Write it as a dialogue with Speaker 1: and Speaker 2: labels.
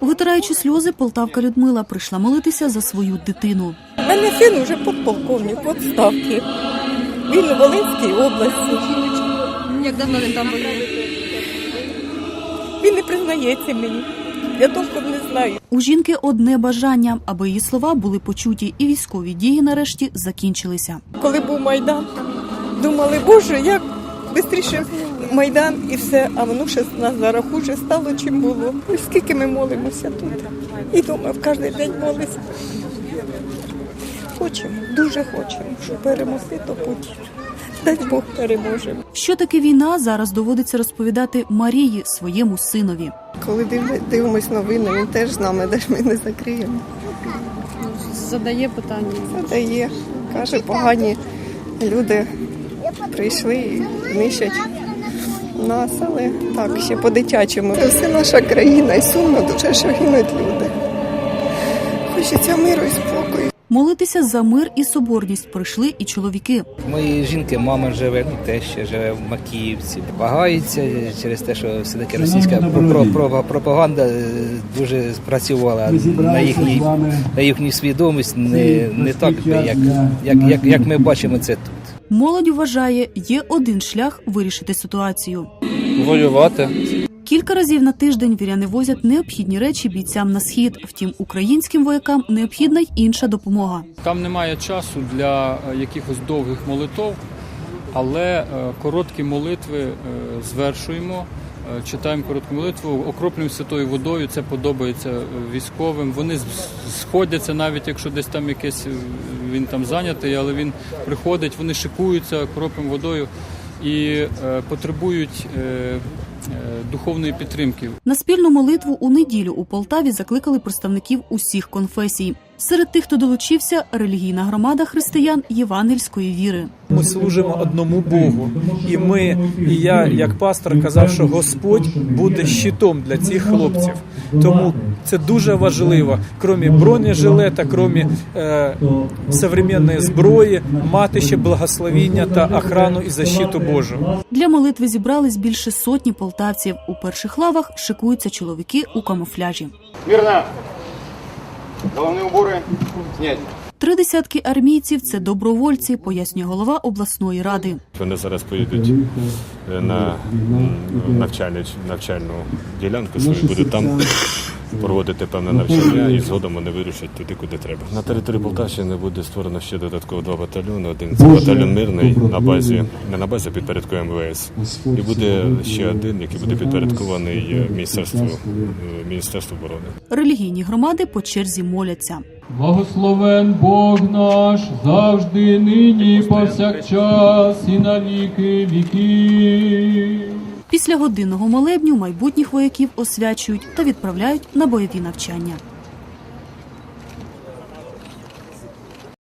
Speaker 1: Витираючи сльози, полтавка Людмила прийшла молитися за свою дитину.
Speaker 2: У мене син уже подполковник в відставці. Він у Волинській області.
Speaker 3: Як давно він там був?
Speaker 2: Він не признається мені. Я толком не знаю.
Speaker 1: У жінки одне бажання, аби її слова були почуті, і військові дії нарешті закінчилися.
Speaker 2: Коли був Майдан, думали, боже, як швидше Майдан і все, а воно ще з нас зараз хуже стало, чим було. Ось скільки ми молимося тут. І дома в кожен день молимося. Хочемо, дуже хочемо, щоб перемогти, то Путін. Дай Бог переможемо.
Speaker 1: Що таке війна, зараз доводиться розповідати Марії, своєму синові.
Speaker 2: Коли див- дивимось новини, він теж з нами, де ж ми не закриємо.
Speaker 3: Задає питання.
Speaker 2: Задає, каже, погані люди прийшли і нищать нас, але так, ще по-дитячому. Це все наша країна і сумно дуже, що гинуть люди. Хочеться миру і спокою.
Speaker 1: Молитися за мир і соборність прийшли і чоловіки.
Speaker 4: Моєї жінки мама живе, ну теща живе в Макіївці. Вагаються через те, що все-таки російська про- про- про- пропаганда е, дуже спрацювала на їхній на їхню свідомість не, не так, як, як, як, як ми бачимо це тут.
Speaker 1: Молодь вважає, є один шлях вирішити ситуацію.
Speaker 5: воювати.
Speaker 1: Кілька разів на тиждень віряни возять необхідні речі бійцям на схід. Втім, українським воякам необхідна й інша допомога.
Speaker 6: Там немає часу для е, якихось довгих молитов, але е, короткі молитви е, звершуємо. е, Читаємо коротку молитву, окроплюємо святою водою. Це подобається військовим. Вони сходяться, навіть якщо десь там якесь е, він там зайнятий, але він приходить, вони шикуються окроплюємо водою і потребують духовної підтримки.
Speaker 1: На спільну молитву у неділю у Полтаві закликали представників усіх конфесій. Серед тих, хто долучився, релігійна громада християн євангельської віри.
Speaker 5: Ми служимо одному Богу, і ми, і я, як пастор, казав, що Господь буде щитом для цих хлопців. Тому це дуже важливо, крім бронежилета, крім е, современної зброї, мати ще благословіння та охрану і защиту Божу.
Speaker 1: Для молитви зібрались більше сотні полтавців. У перших лавах шикуються чоловіки у камуфляжі.
Speaker 7: Мірна Головні убори снять.
Speaker 1: Три десятки армійців це добровольці, пояснює голова обласної ради.
Speaker 8: Вони зараз поїдуть е, на навчальну, навчальну ділянку свою, будуть там проводити певне навчання і згодом вони вирушать туди, куди треба. На території Полтавщини буде створено ще додатково два батальйони. Один це батальйон мирний на базі, не на базі, підпорядкує МВС. І буде ще один, який буде підпорядкований е, Міністерству, е, Міністерству оборони.
Speaker 1: Релігійні громади по черзі моляться.
Speaker 6: Благословен Бог наш завжди, нині, повсякчас і на віки віків.
Speaker 1: Після годинного молебню майбутніх вояків освячують та відправляють на бойові навчання.